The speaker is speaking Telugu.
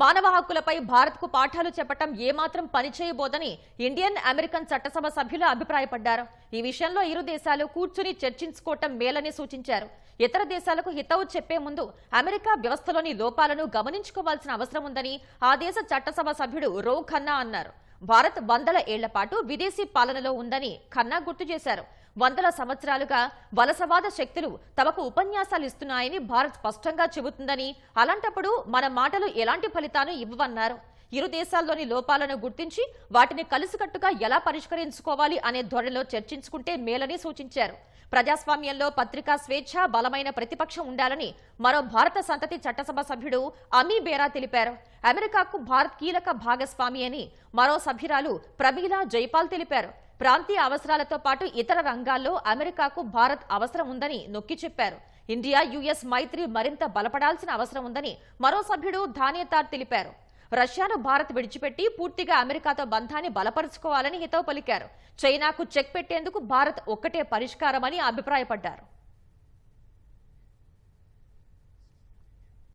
మానవ హక్కులపై భారత్కు పాఠాలు చెప్పటం ఏమాత్రం పనిచేయబోదని ఇండియన్ అమెరికన్ చట్టసభ సభ్యులు అభిప్రాయపడ్డారు. ఈ విషయంలో ఇరు దేశాలు కూర్చుని చర్చించుకోవటం మేలని సూచించారు. ఇతర దేశాలకు హితవు చెప్పే ముందు అమెరికా వ్యవస్థలోని లోపాలను గమనించుకోవాల్సిన అవసరం ఉందని ఆ దేశ చట్టసభ సభ్యుడు రో ఖన్నా అన్నారు. భారత్ వందల ఏళ్ళపాటు విదేశీ పాలనలో ఉందని ఖన్నా గుర్తు చేశారు. వందల సంవత్సరాలుగా వలసవాద శక్తులు తమకు ఉపన్యాసాలు ఇస్తున్నాయని భారత్ స్పష్టంగా చెబుతుందని అలాంటప్పుడు మన మాటలు ఎలాంటి ఫలితాలు ఇవ్వవన్నారు? ఇరు దేశాల్లోని లోపాలను గుర్తించి వాటిని కలిసికట్టుగా ఎలా పరిష్కరించుకోవాలి అనే ధోరణిలో చర్చించుకుంటే మేలని సూచించారు. ప్రజాస్వామ్యంలో పత్రికా స్వేచ్ఛ బలమైన ప్రతిపక్షం ఉండాలని మరో భారత సంతతి చట్టసభ సభ్యుడు అమీ బేరా తెలిపారు. అమెరికాకు భారత్ కీలక భాగస్వామి అని మరో సభ్యురాలు ప్రమీలా జైపాల్ తెలిపారు. ప్రాంతీయ అవసరాలతో పాటు ఇతర రంగాల్లో అమెరికాకు భారత్ అవసరం ఉందని నొక్కి చెప్పారు. ఇండియా యుఎస్ మైత్రి మరింత బలపడాల్సిన అవసరం ఉందని మరో సభ్యుడు ధాన్యతార్ తెలిపారు. రష్యాను భారత్ విడిచిపెట్టి పూర్తిగా అమెరికాతో బంధాన్ని బలపరుచుకోవాలని హితవు పలికారు. చైనాకు చెక్ పెట్టేందుకు భారత్ ఒక్కటే పరిష్కారమని అభిప్రాయపడ్డారు.